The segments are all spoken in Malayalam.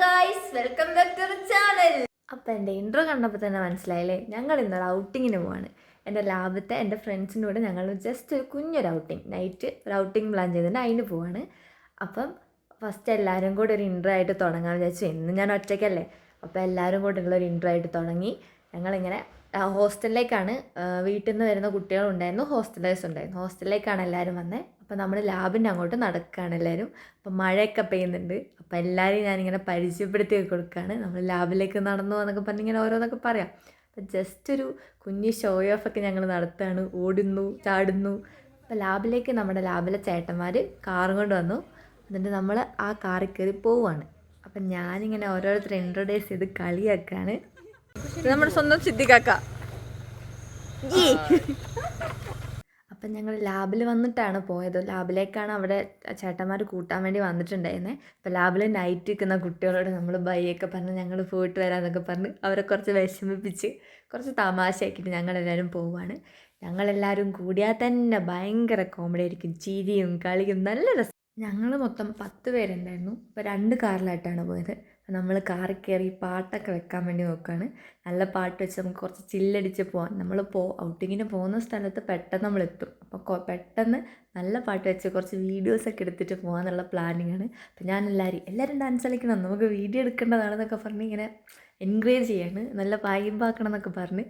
Guys welcome back to channel appam എന്റെ ഇൻട്രോ കണ്ടപ്പോൾ തന്നെ മനസ്സിലായില്ലേ? ഞങ്ങൾ ഇന്നൊരു ഔട്ടിങ്ങിന് പോവാണ്. എന്റെ ലാഭത്തെ എന്റെ ഫ്രണ്ട്സിന്റെ കൂടെ ഞങ്ങൾ ജസ്റ്റ് ഒരു കുഞ്ഞൊരു ഔട്ടിങ് നൈറ്റ് ഒരു ഔട്ടിങ് പ്ലാൻ ചെയ്തിട്ട് അതിന് പോവാണ്. അപ്പം ഫസ്റ്റ് എല്ലാവരും കൂടെ ഒരു ഇൻട്രോ ആയിട്ട് തുടങ്ങാൻ വിചാരിച്ചു. ഇന്ന് ഞാൻ ഒറ്റയ്ക്കല്ലേ? അപ്പോൾ എല്ലാവരും കൂടെ ഉള്ള ഒരു ഇൻട്രോ ആയിട്ട് തുടങ്ങി. ഞങ്ങളിങ്ങനെ ഹോസ്റ്റലിലേക്കാണ് വീട്ടിൽ നിന്ന് വരുന്ന കുട്ടികളുണ്ടായിരുന്നു. ഹോസ്റ്റലേഴ്സ് ഉണ്ടായിരുന്നു. ഹോസ്റ്റലിലേക്കാണ് എല്ലാവരും വന്നത് അപ്പോൾ നമ്മൾ ലാബിന്റെ അങ്ങോട്ട് നടക്കുകയാണ് എല്ലാവരും അപ്പോൾ മഴയൊക്കെ പെയ്യുന്നുണ്ട്. അപ്പോൾ എല്ലാവരെയും ഞാനിങ്ങനെ പരിചയപ്പെടുത്തി കൊടുക്കുകയാണ് നമ്മൾ ലാബിലേക്ക് നടന്നു എന്നൊക്കെ പറഞ്ഞ് ഇങ്ങനെ ഓരോന്നൊക്കെ പറയാം. അപ്പോൾ ജസ്റ്റ് ഒരു കുഞ്ഞ് ഷോ ഓഫ് ഒക്കെ ഞങ്ങൾ നടത്തുകയാണ് ഓടുന്നു ചാടുന്നു. അപ്പോൾ ലാബിലേക്ക് നമ്മുടെ ലാബിലെ ചേട്ടന്മാർ കാർ കൊണ്ട് വന്നു. എന്നിട്ട് നമ്മൾ ആ കാറിൽ കയറി പോവുകയാണ് അപ്പം ഞാനിങ്ങനെ ഓരോരുത്തരെ ഇൻട്രൊഡ്യൂസ് ചെയ്ത് കളിയാക്കാണ്. നമ്മുടെ സ്വന്തം സിദ്ധിക്കാക്ക. അപ്പം ഞങ്ങൾ ലാബിൽ വന്നിട്ടാണ് പോയത്. ലാബിലേക്കാണ് അവിടെ ചേട്ടന്മാർ കൂട്ടാൻ വേണ്ടി വന്നിട്ടുണ്ടായിരുന്നത് അപ്പോൾ ലാബിൽ നൈറ്റ് നിൽക്കുന്ന കുട്ടികളോട് നമ്മൾ ബൈയൊക്കെ പറഞ്ഞ് ഞങ്ങൾ പോയിട്ട് വരാമെന്നൊക്കെ പറഞ്ഞ് അവരെ കുറച്ച് വിഷമിപ്പിച്ച് കുറച്ച് തമാശയാക്കിയിട്ട് ഞങ്ങളെല്ലാവരും പോവുകയാണ് ഞങ്ങളെല്ലാവരും കൂടിയാൽ തന്നെ ഭയങ്കര കോമഡി ആയിരിക്കും. ചിരിയും കളിയും നല്ല രസം ഞങ്ങൾ മൊത്തം പത്ത് പേരുണ്ടായിരുന്നു. അപ്പോൾ രണ്ട് കാറിലായിട്ടാണ് പോയത്. നമ്മൾ കാറിൽ കയറി പാട്ടൊക്കെ വെക്കാൻ വേണ്ടി നോക്കുകയാണ് നല്ല പാട്ട് വെച്ച് നമുക്ക് കുറച്ച് ചില്ലടിച്ച് പോകാം നമ്മൾ പോ ഔട്ടിങ്ങിന് പോകുന്ന സ്ഥലത്ത് പെട്ടെന്ന് നമ്മൾ എത്തും അപ്പോൾ പെട്ടെന്ന് നല്ല പാട്ട് വെച്ച് കുറച്ച് വീഡിയോസൊക്കെ എടുത്തിട്ട് പോകാമെന്നുള്ള പ്ലാനിങ് ആണ്. അപ്പോൾ ഞാൻ എല്ലാവരും എല്ലാവരും ഡാൻസ് കളിക്കണം നമുക്ക് വീഡിയോ എടുക്കേണ്ടതാണെന്നൊക്കെ പറഞ്ഞ് ഇങ്ങനെ എൻകറേജ് ചെയ്യാണ്. നല്ല വൈബാക്കണം എന്നൊക്കെ പറഞ്ഞ്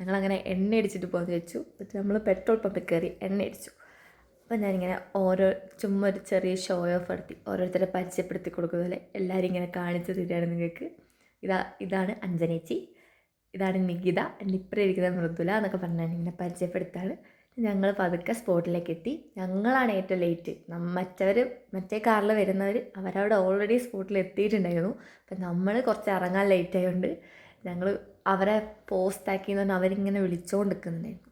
ഞങ്ങളങ്ങനെ എണ്ണ അടിച്ചിട്ട് പോകാമെന്ന് വെച്ചു എന്നിട്ട് നമ്മൾ പെട്രോൾ പമ്പിൽ കയറി എണ്ണ അടിച്ചു. അപ്പോൾ ഞാനിങ്ങനെ ഓരോ ചുമ്മാ ഒരു ചെറിയ ഷോ ഓഫ് നടത്തി ഓരോരുത്തരെ പരിചയപ്പെടുത്തി കൊടുക്കുന്ന പോലെ എല്ലാവരും ഇങ്ങനെ കാണിച്ചു തരികയാണ് നിങ്ങൾക്ക്. ഇതാ ഇതാണ് അഞ്ജനേച്ചി ഇതാണ് നികിത. ഇപ്പുറം ഇരിക്കുന്ന മൃദുല എന്നൊക്കെ പറഞ്ഞാൽ ഇങ്ങനെ പരിചയപ്പെടുത്താണ്. ഞങ്ങൾ പതുക്കെ സ്പോട്ടിലേക്ക് എത്തി. ഞങ്ങളാണ് ഏറ്റവും ലേറ്റ് മറ്റവർ മറ്റേ കാറിൽ വരുന്നവർ അവരവിടെ ഓൾറെഡി സ്പോട്ടിൽ എത്തിയിട്ടുണ്ടായിരുന്നു. അപ്പം നമ്മൾ കുറച്ച് ഇറങ്ങാൻ ലേറ്റ് ആയതുകൊണ്ട് ഞങ്ങൾ അവരെ പോസ്റ്റാക്കി എന്ന് പറഞ്ഞാൽ അവരിങ്ങനെ വിളിച്ചുകൊണ്ട് നിൽക്കുന്നുണ്ടായിരുന്നു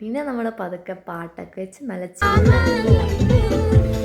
പിന്നെ നമ്മൾ പതുക്കെ പാട്ടൊക്കെ വെച്ച് നല്ല ചിരി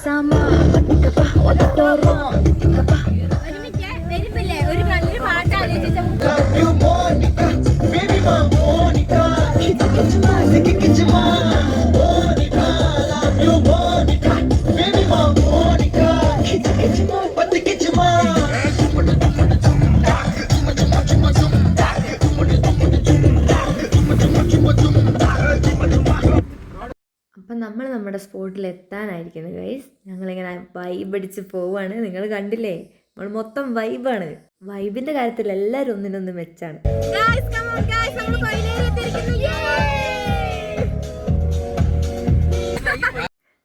ഒരു എത്താനായിരിക്കുന്നു ഗൈസ് ഞങ്ങളിങ്ങനെ വൈബ് അടിച്ച് പോവാണ്. നിങ്ങൾ കണ്ടില്ലേ? നമ്മൾ മൊത്തം വൈബാണ് വൈബിന്റെ കാര്യത്തിൽ എല്ലാവരും ഒന്നിനൊന്ന് മെച്ചാണ്.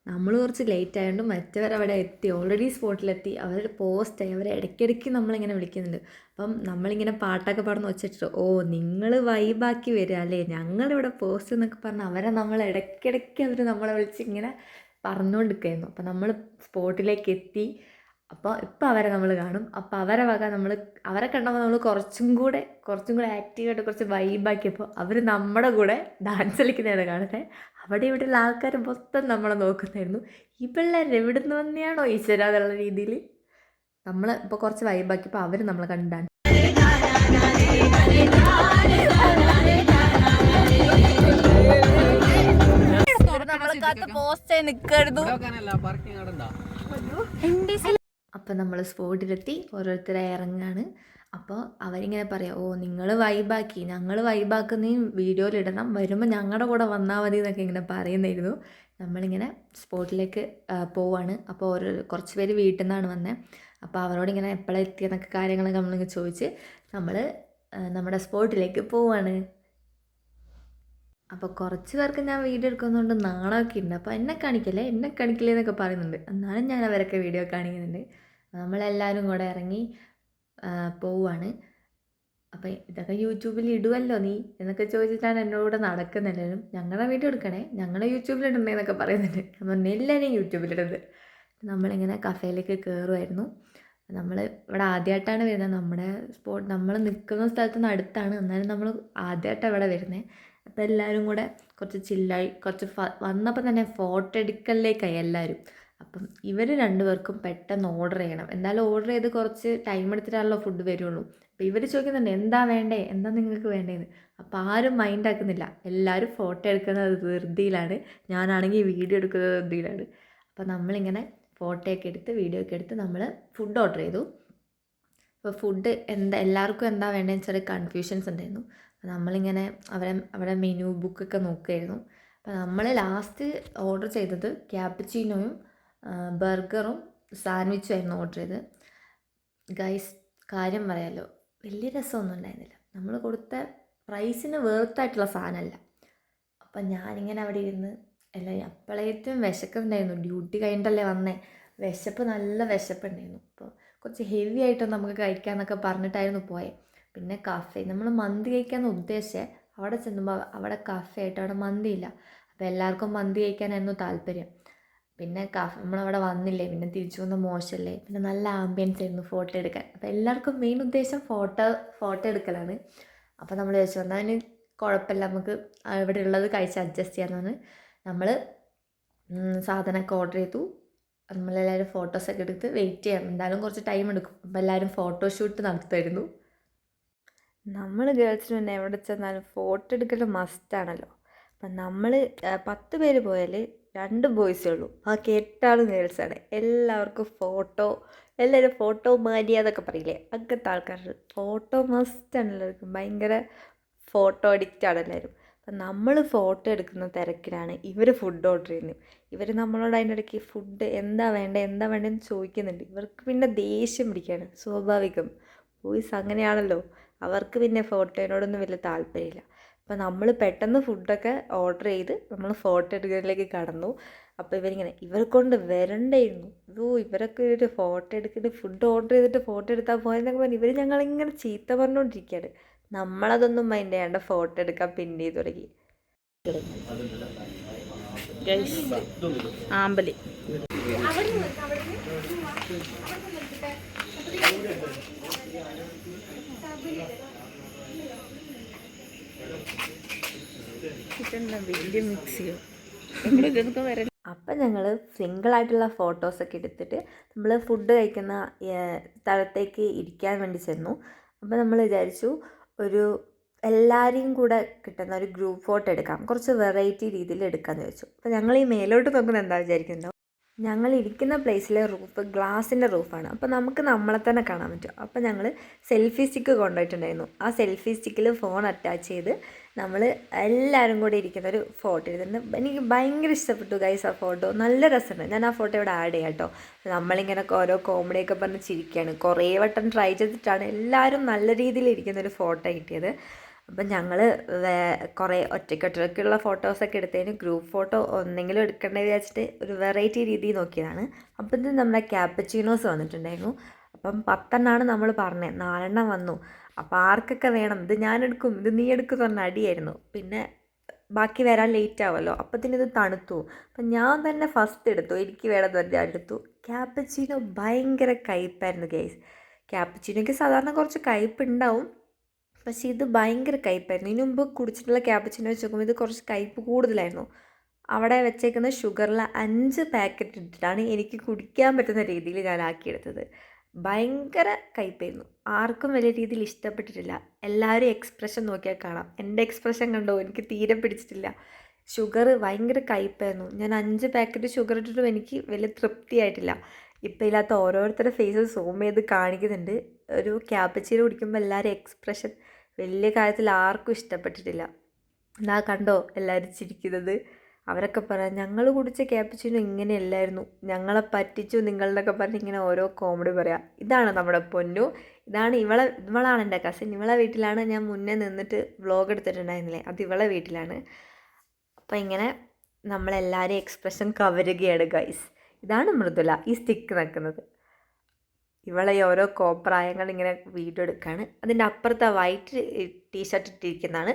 നമ്മൾ കുറച്ച് ലേറ്റ് ആയതുകൊണ്ട് മറ്റവരവിടെ എത്തി. ഓൾറെഡി സ്പോട്ടിലെത്തി അവർ പോസ്റ്റായി അവരെ ഇടയ്ക്കിടയ്ക്ക് നമ്മളിങ്ങനെ വിളിക്കുന്നുണ്ട്. അപ്പം നമ്മളിങ്ങനെ പാട്ടൊക്കെ പാടുന്ന വെച്ചിട്ട് ഓ നിങ്ങൾ വൈബാക്കി വരിക അല്ലേ? ഞങ്ങളിവിടെ പോസ്റ്റ് എന്നൊക്കെ പറഞ്ഞ് അവരെ നമ്മൾ ഇടയ്ക്കിടയ്ക്ക് അവർ നമ്മളെ വിളിച്ച് ഇങ്ങനെ പറഞ്ഞുകൊണ്ടിരിക്കുകയായിരുന്നു അപ്പം നമ്മൾ സ്പോട്ടിലേക്ക് എത്തി. അപ്പോൾ ഇപ്പോൾ അവരെ നമ്മൾ കാണും. അപ്പോൾ അവരെ വക നമ്മൾ അവരെ കണ്ടപ്പോൾ നമ്മൾ കുറച്ചും കൂടെ കുറച്ചും കൂടെ ആക്റ്റീവായിട്ട് കുറച്ച് വൈബാക്കിയപ്പോൾ അവർ നമ്മുടെ കൂടെ ഡാൻസ് കളിക്കുന്നതാണ് കാണുന്നത് അവിടെ ഇവിടെയുള്ള ആൾക്കാർ മൊത്തം നമ്മളെ നോക്കുന്നതായിരുന്നു ഈ പിള്ളേർ എവിടെ നിന്ന് വന്നെയാണോ ഈശ്വര എന്നുള്ള രീതിയിൽ നമ്മൾ ഇപ്പോൾ കുറച്ച് വൈബാക്കിയപ്പോൾ അവർ നമ്മളെ കണ്ട് ഡാൻസ് നമ്മളെ കാത്ത് പോസ്റ്റേ നിൽക്കരുത് അപ്പോൾ നമ്മൾ സ്പോട്ടിലെത്തി ഓരോരുത്തരെ ഇറങ്ങാണ്. അപ്പോൾ അവരിങ്ങനെ പറയാം ഓ നിങ്ങൾ വൈബാക്കി ഞങ്ങൾ വൈബാക്കുന്നതും വീഡിയോയിലിടണം വരുമ്പോൾ ഞങ്ങളുടെ കൂടെ വന്നാൽ മതി എന്നൊക്കെ ഇങ്ങനെ പറയുന്നായിരുന്നു നമ്മളിങ്ങനെ സ്പോട്ടിലേക്ക് പോവാണ്. അപ്പോൾ ഓരോ കുറച്ച് പേര് വീട്ടിൽ നിന്നാണ് വന്നത് അപ്പോൾ അവരോടിങ്ങനെ എപ്പോഴെത്തിയെന്നൊക്കെ കാര്യങ്ങളൊക്കെ നമ്മളിങ്ങനെ ചോദിച്ച് നമ്മൾ നമ്മുടെ സ്പോട്ടിലേക്ക് പോവാണ്. അപ്പോൾ കുറച്ച് പേർക്ക് ഞാൻ വീഡിയോ എടുക്കുന്നതുകൊണ്ട് നാണമൊക്കെ ഉണ്ട് അപ്പോൾ എന്നെ കാണിക്കല്ലേ? എന്നെ കാണിക്കില്ലേ എന്നൊക്കെ പറയുന്നുണ്ട്. എന്നാലും ഞാൻ അവരൊക്കെ വീഡിയോ കാണിക്കുന്നുണ്ട്. നമ്മളെല്ലാവരും കൂടെ ഇറങ്ങി പോവാണ്. അപ്പോൾ ഇതൊക്കെ യൂട്യൂബിൽ ഇടുമല്ലോ നീ? എന്നൊക്കെ ചോദിച്ചിട്ടാണ് എന്നോട് കൂടെ നടക്കുന്നെല്ലാവരും ഞങ്ങളുടെ വീഡിയോ എടുക്കണേ. ഞങ്ങളെ യൂട്യൂബിൽ എന്നൊക്കെ പറയുന്നുണ്ട്. പറഞ്ഞു എല്ലാവരെയും യൂട്യൂബിലിടുന്നത് നമ്മളിങ്ങനെ കഫേയിലേക്ക് കയറുമായിരുന്നു നമ്മൾ ഇവിടെ ആദ്യമായിട്ടാണ് വരുന്നത്. നമ്മുടെ സ്പോട്ട് നമ്മൾ നിൽക്കുന്ന സ്ഥലത്തുനിന്ന് അടുത്താണ്. എന്നാലും നമ്മൾ ആദ്യമായിട്ടാണ് ഇവിടെ വരുന്നത് അപ്പോൾ എല്ലാവരും കൂടെ കുറച്ച് ചില്ലായി കുറച്ച് വന്നപ്പോൾ തന്നെ ഫോട്ടോ എടുക്കലിലേക്കായി എല്ലാവരും അപ്പം ഇവർ രണ്ടുപേർക്കും പെട്ടെന്ന് ഓർഡർ ചെയ്യണം. എന്തായാലും ഓർഡർ ചെയ്ത് കുറച്ച് ടൈം എടുത്തിട്ടാണല്ലോ ഫുഡ് വരുള്ളൂ. അപ്പോൾ ഇവർ ചോദിക്കുന്നുണ്ട് എന്താ വേണ്ടേ? എന്താ നിങ്ങൾക്ക് വേണ്ടേന്ന്? അപ്പോൾ ആരും മൈൻഡ് ആക്കുന്നില്ല. എല്ലാവരും ഫോട്ടോ എടുക്കുന്നത് ധൃതിയിലാണ്. ഞാനാണെങ്കിൽ വീഡിയോ എടുക്കുന്നത് ധൃതിയിലാണ്. അപ്പോൾ നമ്മളിങ്ങനെ ഫോട്ടോ ഒക്കെ എടുത്ത് വീഡിയോ ഒക്കെ എടുത്ത് നമ്മൾ ഫുഡ് ഓർഡർ ചെയ്തു. അപ്പോൾ ഫുഡ് എന്താ എല്ലാവർക്കും എന്താ വേണ്ടതെന്ന് ചെറിയ കൺഫ്യൂഷൻസ് ഉണ്ടായിരുന്നു. നമ്മളിങ്ങനെ അവരെ അവിടെ മെനു ബുക്കൊക്കെ നോക്കുമായിരുന്നു അപ്പം നമ്മൾ ലാസ്റ്റ് ഓർഡർ ചെയ്തത് ക്യാപ്പച്ചീനോയും ബർഗറും സാൻഡ്വിച്ചും ആയിരുന്നു ഓർഡർ ചെയ്തത്. ഗൈസ് കാര്യം പറയാലോ. വലിയ രസമൊന്നും ഉണ്ടായിരുന്നില്ല. നമ്മൾ കൊടുത്ത പ്രൈസിന് വേർത്തായിട്ടുള്ള സാധനമല്ല. അപ്പം ഞാനിങ്ങനെ അവിടെ ഇരുന്ന് അല്ല അപ്പോഴേറ്റവും വിശക്കുന്നുണ്ടായിരുന്നു. ഡ്യൂട്ടി കഴിഞ്ഞിട്ടല്ലേ വന്നേ. വിശപ്പ് നല്ല വിശപ്പുണ്ടായിരുന്നു. അപ്പോൾ കുറച്ച് ഹെവി ആയിട്ട് നമുക്ക് കഴിക്കാമെന്നൊക്കെ പറഞ്ഞിട്ടായിരുന്നു പോയത് പിന്നെ കഫേ നമ്മൾ മന്തി കഴിക്കാമെന്ന് ഉദ്ദേശിച്ചത് അവിടെ ചെന്നുമ്പോൾ അവിടെ കഫേ ആയിട്ട് അവിടെ മന്തിയില്ല. അപ്പോൾ എല്ലാവർക്കും മന്തി കഴിക്കാനായിരുന്നു താല്പര്യം. പിന്നെ കഫ നമ്മളവിടെ വന്നില്ലേ പിന്നെ തിരിച്ചു വന്ന മോശമല്ലേ പിന്നെ നല്ല ആംബിയൻസ് ആയിരുന്നു ഫോട്ടോ എടുക്കാൻ. അപ്പോൾ എല്ലാവർക്കും മെയിൻ ഉദ്ദേശം ഫോട്ടോ ഫോട്ടോ എടുക്കലാണ്. അപ്പോൾ നമ്മൾ ചോദിച്ചു വന്നാൽ അതിന് കുഴപ്പമില്ല നമുക്ക് ഇവിടെ ഉള്ളത് കഴിച്ച് അഡ്ജസ്റ്റ് ചെയ്യാമെന്നാണ് നമ്മൾ സാധനമൊക്കെ ഓർഡർ ചെയ്തു. നമ്മളെല്ലാവരും ഫോട്ടോസൊക്കെ എടുത്ത് വെയിറ്റ് ചെയ്യാം. എന്തായാലും കുറച്ച് ടൈം എടുക്കും. അപ്പോൾ എല്ലാവരും ഫോട്ടോഷൂട്ട് നടത്തുമായിരുന്നു നമ്മൾ ഗേൾസിന് പിന്നെ എവിടെ ചെന്നാലും ഫോട്ടോ എടുക്കൽ മസ്റ്റാണല്ലോ അപ്പം നമ്മൾ പത്ത് പേര് പോയാൽ രണ്ട് ബോയ്സേ ഉള്ളൂ. ബാക്കി എട്ടാളും ഗേൾസാണ് എല്ലാവർക്കും ഫോട്ടോ എല്ലാവരും ഫോട്ടോ മാരിയ എന്നൊക്കെ പറയില്ലേ? അങ്ങനത്തെ ആൾക്കാർ ഫോട്ടോ മസ്റ്റാണ് എല്ലാവർക്കും. ഭയങ്കര ഫോട്ടോ അഡിക്റ്റ് ആണ് എല്ലാവരും അപ്പം നമ്മൾ ഫോട്ടോ എടുക്കുന്ന തിരക്കിലാണ് ഇവർ ഫുഡ് ഓർഡർ ചെയ്യുന്നത് ഇവർ നമ്മളോട് അതിന്റെ ഇടയ്ക്ക് ഫുഡ് എന്താ വേണ്ടത് എന്താ വേണ്ടതെന്ന് ചോദിക്കുന്നുണ്ട്. ഇവർക്ക് പിന്നെ ദേഷ്യം പിടിക്കുകയാണ് സ്വാഭാവികം. ബോയ്സ് അങ്ങനെയാണല്ലോ. അവർക്ക് പിന്നെ ഫോട്ടോയിനോടൊന്നും വലിയ താല്പര്യമില്ല. അപ്പോൾ നമ്മൾ പെട്ടെന്ന് ഫുഡൊക്കെ ഓർഡർ ചെയ്ത് നമ്മൾ ഫോട്ടോ എടുക്കുന്നതിലേക്ക് കടന്നു. അപ്പോൾ ഇവരിങ്ങനെ ഇവരെ കൊണ്ട് വരണ്ടായിരുന്നു. ഓ ഇവരൊക്കെ ഒരു ഫോട്ടോ എടുത്തിട്ട് ഫുഡ് ഓർഡർ ചെയ്തിട്ട് ഫോട്ടോ എടുത്താൽ പോയെന്നൊക്കെ പറഞ്ഞ് ഇവർ ഞങ്ങളിങ്ങനെ ചീത്ത പറഞ്ഞുകൊണ്ടിരിക്കുകയാണ് നമ്മളതൊന്നും മൈൻഡ് ചെയ്യാണ്ട് ഫോട്ടോ എടുക്കാൻ പിന്നെ ചെയ്ത് തുടങ്ങി ആമ്പലി. വലിയ മിക്സിയോ? സിംഗിൾ ആയിട്ടുള്ള ഫോട്ടോസ് ഒക്കെ എടുത്തിട്ട് നമ്മൾ ഫുഡ് കഴിക്കുന്ന സ്ഥലത്തേക്ക് ഇരിക്കാൻ വേണ്ടി ചെന്നു. അപ്പോൾ നമ്മൾ വിചാരിച്ചു ഒരു എല്ലാവരെയും കൂടെ കിട്ടുന്ന ഒരു ഗ്രൂപ്പ് ഫോട്ടോ എടുക്കാം. കുറച്ച് വെറൈറ്റി രീതിയിൽ എടുക്കാമെന്ന് വെച്ചു അപ്പോൾ ഞങ്ങൾ ഈ മേലോട്ട് നോക്കുന്നത് എന്താ വിചാരിക്കുന്നത് ഞങ്ങൾ ഇരിക്കുന്ന പ്ലേസിലെ റൂഫ് ഗ്ലാസിന്റെ റൂഫാണ് അപ്പോൾ നമുക്ക് നമ്മളെ തന്നെ കാണാൻ പറ്റും. അപ്പോൾ ഞങ്ങൾ സെൽഫി സ്റ്റിക്ക് കൊണ്ടുപോയിട്ടുണ്ടായിരുന്നു. ആ സെൽഫി സ്റ്റിക്കിൽ ഫോൺ അറ്റാച്ച് ചെയ്ത് നമ്മൾ എല്ലാവരും കൂടി ഇരിക്കുന്ന ഒരു ഫോട്ടോ എടുത്തിട്ടുണ്ട്. എനിക്ക് ഭയങ്കര ഇഷ്ടപ്പെട്ടു ഗൈസ് ആ ഫോട്ടോ നല്ല രസമുണ്ട്. ഞാൻ ആ ഫോട്ടോ ഇവിടെ ആഡ് ചെയ്യാം കേട്ടോ നമ്മളിങ്ങനെ ഓരോ കോമഡിയൊക്കെ പറഞ്ഞ് ചിരിക്കുകയാണ് കുറേ വട്ടം ട്രൈ ചെയ്തിട്ടാണ് എല്ലാവരും നല്ല രീതിയിൽ ഇരിക്കുന്ന ഒരു ഫോട്ടോ കിട്ടിയത്. അപ്പം ഞങ്ങൾ കുറേ ഒറ്റയ്ക്കൊറ്റയ്ക്കുള്ള ഫോട്ടോസൊക്കെ എടുത്തതിന് ഗ്രൂപ്പ് ഫോട്ടോ ഒന്നെങ്കിലും എടുക്കണ്ടേ വിചാരിച്ചിട്ട് ഒരു വെറൈറ്റി രീതി നോക്കിയതാണ്. അപ്പം ഇത് നമ്മുടെ ക്യാപ്പച്ചീനോസ് വന്നിട്ടുണ്ടായിരുന്നു. അപ്പം പത്തെണ്ണമാണ് നമ്മൾ പറഞ്ഞത് നാലെണ്ണം വന്നു. അപ്പോൾ ആർക്കൊക്കെ വേണം? ഇത് ഞാൻ എടുക്കും ഇത് നീ എടുക്കും എന്ന് പറഞ്ഞ അടിയായിരുന്നു. പിന്നെ ബാക്കി വരാൻ ലേറ്റ് ആവുമല്ലോ അപ്പത്തിന് ഇത് തണുത്തു. അപ്പം ഞാൻ തന്നെ ഫസ്റ്റ് എടുത്തു. എനിക്ക് വേണമെന്ന് പറഞ്ഞാൽ എടുത്തു ക്യാപ്പച്ചീനോ ഭയങ്കര കയ്പായിരുന്നു ഗൈസ് ക്യാപ്പച്ചീനോയ്ക്ക് സാധാരണ കുറച്ച് കയ്പ് ഉണ്ടാവും. പക്ഷേ ഇത് ഭയങ്കര കയ്പായിരുന്നു. ഇതിനു മുമ്പ് കുടിച്ചിട്ടുള്ള ക്യാപ്പച്ചിനോ വെച്ച് നോക്കുമ്പോൾ ഇത് കുറച്ച് കയ്പ് കൂടുതലായിരുന്നു. അവിടെ വെച്ചേക്കുന്ന ഷുഗറിൽ അഞ്ച് പാക്കറ്റ് ഇട്ടിട്ടാണ് എനിക്ക് കുടിക്കാൻ പറ്റുന്ന രീതിയിൽ ഞാൻ ആക്കിയെടുത്തത്. ഭയങ്കര കയ്പായിരുന്നു. ആർക്കും വലിയ രീതിയിൽ ഇഷ്ടപ്പെട്ടിട്ടില്ല. എല്ലാവരും എക്സ്പ്രഷൻ നോക്കിയാൽ കാണാം. എന്റെ എക്സ്പ്രഷൻ കണ്ടോ? എനിക്ക് തീരെ പിടിച്ചിട്ടില്ല. ഷുഗർ ഭയങ്കര കയ്പായിരുന്നു. ഞാൻ അഞ്ച് പാക്കറ്റ് ഷുഗർ ഇട്ടിട്ടും എനിക്ക് വലിയ തൃപ്തിയായിട്ടില്ല. ഇപ്പം ഇല്ലാത്ത ഓരോരുത്തരുടെ ഫേസ് സൂം ചെയ്ത് കാണിക്കുന്നുണ്ട്. ഒരു ക്യാപ്പച്ചീന് കുടിക്കുമ്പോൾ എല്ലാവരും എക്സ്പ്രഷൻ വലിയ കാര്യത്തിൽ ആർക്കും ഇഷ്ടപ്പെട്ടിട്ടില്ല. എന്നാ കണ്ടോ എല്ലാവരും ചിരിക്കുന്നത്. അവരൊക്കെ പറയാം ഞങ്ങൾ കുടിച്ച ക്യാപ്പച്ചീനോ ഇങ്ങനെയല്ലായിരുന്നു. ഞങ്ങളെ പറ്റിച്ചു നിങ്ങളെന്നൊക്കെ പറഞ്ഞ് ഇങ്ങനെ ഓരോ കോമഡി പറയാം. ഇതാണ് നമ്മുടെ പൊന്നു. ഇതാണ് ഇവളെ ഇവളാണ് എന്റെ കസിൻ ഇവളെ വീട്ടിലാണ് ഞാൻ മുന്നേ നിന്നിട്ട് വ്ളോഗ് എടുത്തിട്ടുണ്ടായിരുന്നില്ലേ? അത് ഇവളെ വീട്ടിലാണ്. അപ്പോൾ ഇങ്ങനെ നമ്മളെല്ലാവരെയും എക്സ്പ്രഷൻ കവരുകയാണ് ഗൈസ് ഇതാണ് മൃദുല ഈ സ്റ്റിക്ക് നിൽക്കുന്നത് ഇവളെ ഓരോ കോപ്രായങ്ങൾ ഇങ്ങനെ വീഡിയോ എടുക്കുകയാണ് അതിന്റെ അപ്പുറത്തെ വൈറ്റ് ടീഷർട്ട് ഇട്ടിരിക്കുന്നതാണ്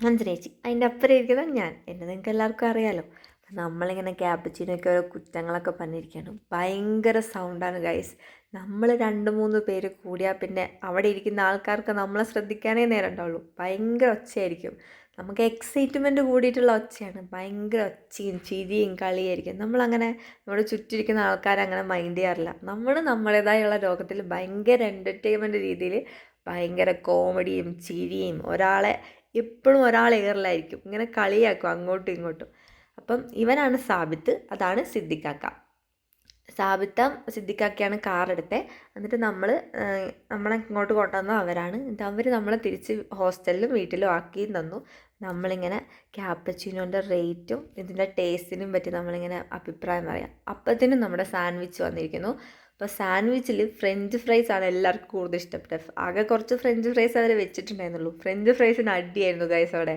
അഞ്ജനേച്ചി. അതിന്റെ അപ്പുറം ഇരിക്കുന്നത് ഞാൻ. എന്നെ നിങ്ങൾക്ക് എല്ലാവർക്കും അറിയാമല്ലോ അപ്പം നമ്മളിങ്ങനെ ക്യാബിച്ചിനൊക്കെ ഓരോ കുറ്റങ്ങളൊക്കെ പറഞ്ഞിരിക്കുകയാണ്. ഭയങ്കര സൗണ്ടാണ് ഗൈസ് നമ്മൾ രണ്ട് മൂന്ന് പേര് കൂടിയാൽ പിന്നെ അവിടെ ഇരിക്കുന്ന ആൾക്കാർക്ക് നമ്മളെ ശ്രദ്ധിക്കാനേ നേരം ഉണ്ടാവുള്ളൂ. ഭയങ്കര ഒച്ചയായിരിക്കും. നമുക്ക് എക്സൈറ്റ്മെന്റ് കൂടിയിട്ടുള്ള ഒച്ചയാണ്. ഭയങ്കര ഒച്ചയും ചിരിയും കളിയായിരിക്കും. നമ്മളങ്ങനെ നമ്മുടെ ചുറ്റിരിക്കുന്ന ആൾക്കാരങ്ങനെ മൈൻഡ് ചെയ്യാറില്ല. നമ്മൾ നമ്മുടേതായുള്ള ലോകത്തിൽ ഭയങ്കര എന്റർടൈൻമെന്റ് രീതിയിൽ ഭയങ്കര കോമഡിയും ചിരിയും ഒരാളെ എപ്പോഴും ഒരാൾ എയറിലായിരിക്കും ഇങ്ങനെ കളിയാക്കും അങ്ങോട്ടും ഇങ്ങോട്ടും. അപ്പം ഇവനാണ് സാബിത്ത്. അതാണ് സിദ്ദിഖാക്ക സാബിത്ത സിദ്ദിഖാക്കയാണ് കാർ എടുത്തത് എന്നിട്ട് നമ്മൾ നമ്മളെ ഇങ്ങോട്ട് കൊണ്ടുവന്ന അവരാണ്. എന്നിട്ട് അവർ നമ്മളെ തിരിച്ച് ഹോസ്റ്റലിലും വീട്ടിലും ആക്കിയും തന്നു. നമ്മളിങ്ങനെ ക്യാപ്പച്ചിനോന്റെ റേറ്റും ഇതിന്റെ ടേസ്റ്റിനും പറ്റി നമ്മളിങ്ങനെ അഭിപ്രായം പറയാം. അപ്പത്തിനും നമ്മുടെ സാൻഡ്വിച്ച് വന്നിരിക്കുന്നു. അപ്പോൾ സാൻഡ്വിച്ചിൽ ഫ്രഞ്ച് ഫ്രൈസ് ആണ് എല്ലാവർക്കും കൂടുതൽ ഇഷ്ടപ്പെട്ടത്. ആകെ കുറച്ച് ഫ്രഞ്ച് ഫ്രൈസ് അവർ വെച്ചിട്ടുണ്ടായിരുന്നുള്ളൂ. ഫ്രഞ്ച് ഫ്രൈസിന് അടിയായിരുന്നു ഗൈസ് അവിടെ.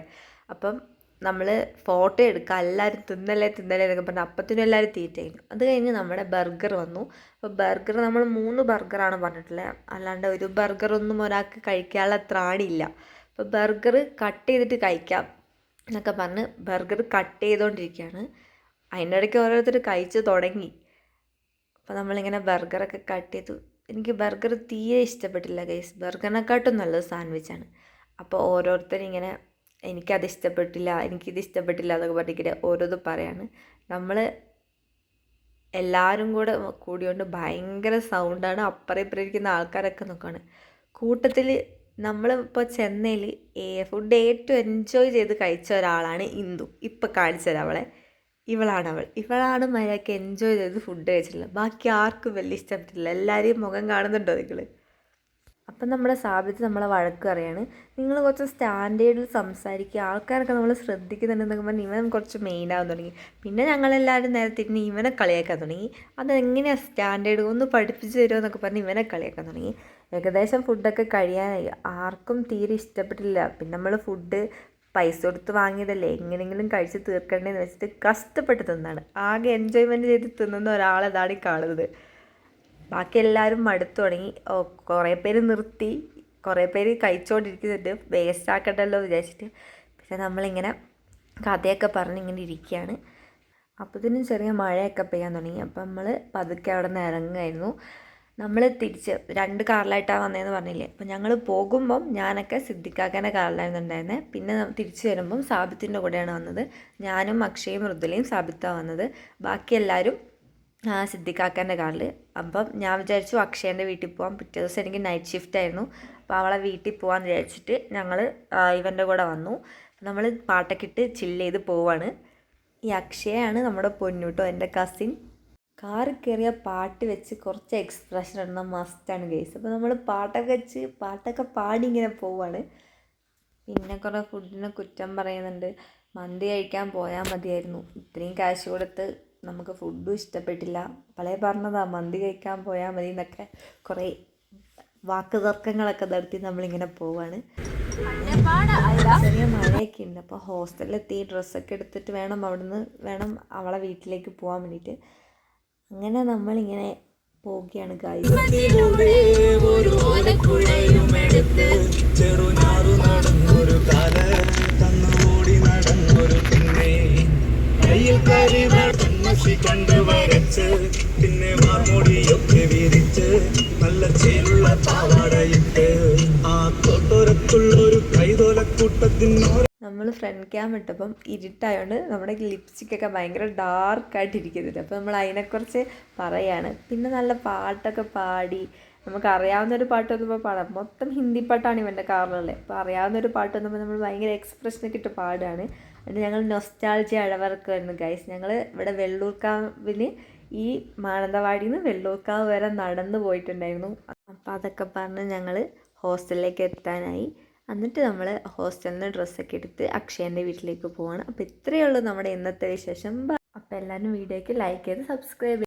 അപ്പം നമ്മൾ ഫോട്ടോ എടുക്കുക എല്ലാവരും തിന്നല്ലേ തിന്നല്ലേ എന്നൊക്കെ പറഞ്ഞ് അപ്പത്തിനും എല്ലാവരും തീറ്റയായിരുന്നു. അത് കഴിഞ്ഞ് നമ്മുടെ ബർഗർ വന്നു. അപ്പോൾ ബർഗർ നമ്മൾ മൂന്ന് ബർഗറാണ് പറഞ്ഞിട്ടുള്ളത് അല്ലാണ്ട് ഒരു ബർഗറൊന്നും ഒരാൾക്ക് കഴിക്കാനുള്ള ത്രാണിയില്ല. അപ്പോൾ ബർഗർ കട്ട് ചെയ്തിട്ട് കഴിക്കാം എന്നൊക്കെ പറഞ്ഞ് ബർഗർ കട്ട് ചെയ്തുകൊണ്ടിരിക്കുകയാണ് അതിന്റെ ഇടയ്ക്ക് ഓരോരുത്തർ കഴിച്ച് തുടങ്ങി. അപ്പോൾ നമ്മളിങ്ങനെ ബർഗറൊക്കെ കട്ട് ചെയ്തു. എനിക്ക് ബർഗർ തീരെ ഇഷ്ടപ്പെട്ടില്ല ഗൈസ് ബർഗറിനെക്കാട്ടും നല്ലത് സാൻഡ്വിച്ചാണ് അപ്പോൾ ഓരോരുത്തരിങ്ങനെ എനിക്കത് ഇഷ്ടപ്പെട്ടില്ല എനിക്കിത് ഇഷ്ടപ്പെട്ടില്ല എന്നൊക്കെ പറഞ്ഞിട്ട് ഓരോന്ന് പറയാണ്. നമ്മൾ എല്ലാവരും കൂടെ കൂടിയോണ്ട് ഭയങ്കര സൗണ്ടാണ് അപ്പുറം ഇപ്പുറം ഇരിക്കുന്ന ആൾക്കാരൊക്കെ നോക്കുകയാണ് കൂട്ടത്തിൽ നമ്മളിപ്പോൾ ചെന്നൈയിൽ ഏ ഫുഡ് ഏറ്റവും എൻജോയ് ചെയ്ത് കഴിച്ച ഒരാളാണ് ഇന്ദു. ഇപ്പം കാണിച്ചത് അവളെ. ഇവളാണ് അവൾ. ഇവളാണ് മര്യാദയ്ക്ക് എൻജോയ് ചെയ്ത് ഫുഡ് കഴിച്ചിട്ടുള്ളത്. ബാക്കി ആർക്കും വലിയ ഇഷ്ടപ്പെട്ടില്ല എല്ലാവരെയും മുഖം കാണുന്നുണ്ടോ നിങ്ങൾ അപ്പം നമ്മളെ സാബിത്ത് നമ്മളെ വഴക്ക് പറയാണ്. നിങ്ങൾ കുറച്ച് സ്റ്റാൻഡേർഡിൽ സംസാരിക്കുക. ആൾക്കാരൊക്കെ നമ്മൾ ശ്രദ്ധിക്കുന്നുണ്ടെന്നൊക്കെ പറഞ്ഞ് ഇവൻ കുറച്ച് മെയിൻ ആവാൻ തുടങ്ങി. പിന്നെ ഞങ്ങളെല്ലാവരും നേരെ തിരിഞ്ഞ് ഇവനെ കളിയാക്കാൻ തുടങ്ങി. അതെങ്ങനെയാണ് സ്റ്റാൻഡേർഡ്? ഒന്ന് പഠിപ്പിച്ച് തരുമോ എന്നൊക്കെ പറഞ്ഞ് ഇവനെ കളിയാക്കാൻ തുടങ്ങി. ഏകദേശം ഫുഡൊക്കെ കഴിയാനായി. ആർക്കും തീരെ ഇഷ്ടപ്പെട്ടില്ല. പിന്നെ നമ്മൾ ഫുഡ് പൈസ കൊടുത്ത് വാങ്ങിയതല്ലേ? എങ്ങനെയെങ്കിലും കഴിച്ച് തീർക്കണ്ടേന്ന് വെച്ചിട്ട് കഷ്ടപ്പെട്ട് തിന്നാണ്. ആകെ എൻജോയ്മെന്റ് ചെയ്ത് തിന്നുന്ന ഒരാളെതാണ് ഈ കാണുന്നത്. ബാക്കി എല്ലാവരും മടുത്തു തുടങ്ങി. കുറേ പേര് നിർത്തി. കുറേ പേര് കഴിച്ചുകൊണ്ടിരിക്കുന്നുണ്ട് വേസ്റ്റ് ആക്കണ്ടല്ലോ വിചാരിച്ചിട്ട്. പിന്നെ നമ്മളിങ്ങനെ കഥയൊക്കെ പറഞ്ഞ് ഇങ്ങനെ ഇരിക്കുകയാണ്. അപ്പോഴത്തേനും ചെറിയ മഴയൊക്കെ പെയ്യാൻ തുടങ്ങി. അപ്പം നമ്മൾ പതുക്കെ അവിടെ നിന്ന് ഇറങ്ങുമായിരുന്നു നമ്മൾ തിരിച്ച് രണ്ട് കാറിലായിട്ടാണ് വന്നതെന്ന് പറഞ്ഞില്ലേ? അപ്പം ഞങ്ങൾ പോകുമ്പം ഞാനൊക്കെ സിദ്ദിഖാക്കന്റെ കാറിലായിരുന്നു ഉണ്ടായിരുന്നത് പിന്നെ തിരിച്ച് വരുമ്പം സാബിത്തിന്റെ കൂടെയാണ് വന്നത്. ഞാനും അക്ഷയും മൃദുലയും സാബിത്താണ് വന്നത്. ബാക്കി എല്ലാവരും സിദ്ദിഖാക്കന്റെ കാറിൽ അപ്പം ഞാൻ വിചാരിച്ചു അക്ഷയന്റെ വീട്ടിൽ പോകാം പിറ്റേ ദിവസം എനിക്ക് നൈറ്റ് ഷിഫ്റ്റ് ആയിരുന്നു. അപ്പോൾ അവളെ വീട്ടിൽ പോകാൻ വിചാരിച്ചിട്ട് ഞങ്ങൾ ഇവന്റെ കൂടെ വന്നു. നമ്മൾ പാട്ടൊക്കെ ഇട്ട് ചില്ല് ചെയ്ത് പോവാണ്. ഈ അക്ഷയാണ് നമ്മുടെ പൊന്നൂട്ടോ എന്റെ കസിൻ കാറിൽ കയറിയ പാട്ട് വെച്ച് കുറച്ച് എക്സ്പ്രഷൻ ഇടുന്ന മസ്റ്റാണ് ഗേസ് അപ്പോൾ നമ്മൾ പാട്ടൊക്കെ വെച്ച് പാട്ടൊക്കെ പാടി ഇങ്ങനെ പോവാണ്. പിന്നെ കുറേ ഫുഡിനെ കുറ്റം പറയുന്നുണ്ട്. മന്തി കഴിക്കാൻ പോയാൽ മതിയായിരുന്നു. ഇത്രയും കാശ് കൊടുത്ത് നമുക്ക് ഫുഡും ഇഷ്ടപ്പെട്ടില്ല. പഴയ പറഞ്ഞതാ മന്തി കഴിക്കാൻ പോയാൽ മതി എന്നൊക്കെ കുറേ വാക്ക് തർക്കങ്ങളൊക്കെ നടത്തി നമ്മളിങ്ങനെ പോവാണ്. ചെറിയ മഴയൊക്കെ ഉണ്ട്. അപ്പോൾ ഹോസ്റ്റലിലെത്തി ഡ്രസ്സൊക്കെ എടുത്തിട്ട് വേണം അവിടുന്ന് വേണം അവളെ വീട്ടിലേക്ക് പോകാൻ വേണ്ടിയിട്ട്. അങ്ങനെ നമ്മളിങ്ങനെ പോവുകയാണ് ഗായ്സ് കരി കണ്ട് വരച്ച് പിന്നെ മാർമൊടിയൊക്കെ വിരിച്ച് നല്ല ചേലുള്ള പാവാടയിട്ട്. ആ തൊട്ടൊരത്തുള്ളൊരു കൈതോലക്കൂട്ടത്തിനോര നമ്മൾ ഫ്രണ്ട് ക്യാം ഇട്ടപ്പം ഇരുട്ടായതുകൊണ്ട് നമ്മുടെ ലിപ്സ്റ്റിക്കൊക്കെ ഭയങ്കര ഡാർക്കായിട്ട് ഇരിക്കുന്നുണ്ട് അപ്പോൾ നമ്മൾ അതിനെക്കുറിച്ച് പറയാണ്. പിന്നെ നല്ല പാട്ടൊക്കെ പാടി. നമുക്ക് അറിയാവുന്ന ഒരു പാട്ട് വന്നപ്പോൾ പാടാം. മൊത്തം ഹിന്ദി പാട്ടാണ് ഇവന്റെ കാറിലുള്ളത്. അപ്പോൾ അറിയാവുന്നൊരു പാട്ട് വന്നപ്പോൾ നമ്മൾ ഭയങ്കര എക്സ്പ്രഷനൊക്കെ ഇട്ട് പാടുകയാണ് എന്നിട്ട് ഞങ്ങൾ നൊസ്റ്റാൾജി അഴവർക്കുമായിരുന്നു ഗൈസ് ഞങ്ങൾ ഇവിടെ വെള്ളൂർക്കാവിന് ഈ മാനന്തവാടിയിൽ നിന്ന് വെള്ളൂർക്കാവ് വരെ നടന്നു പോയിട്ടുണ്ടായിരുന്നു. അപ്പം അതൊക്കെ പറഞ്ഞ് ഞങ്ങൾ ഹോസ്റ്റലിലേക്ക് എത്താനായി. എന്നിട്ട് നമ്മൾ ഹോസ്റ്റലിൽ നിന്ന് ഡ്രസ്സൊക്കെ എടുത്ത് അക്ഷയന്റെ വീട്ടിലേക്ക് പോവാണ്. അപ്പോൾ ഇത്രയേ ഉള്ളൂ നമ്മുടെ ഇന്നത്തെ വിശേഷം. അപ്പോൾ എല്ലാവരും വീഡിയോയ്ക്ക് ലൈക്ക് ചെയ്ത് സബ്സ്ക്രൈബ്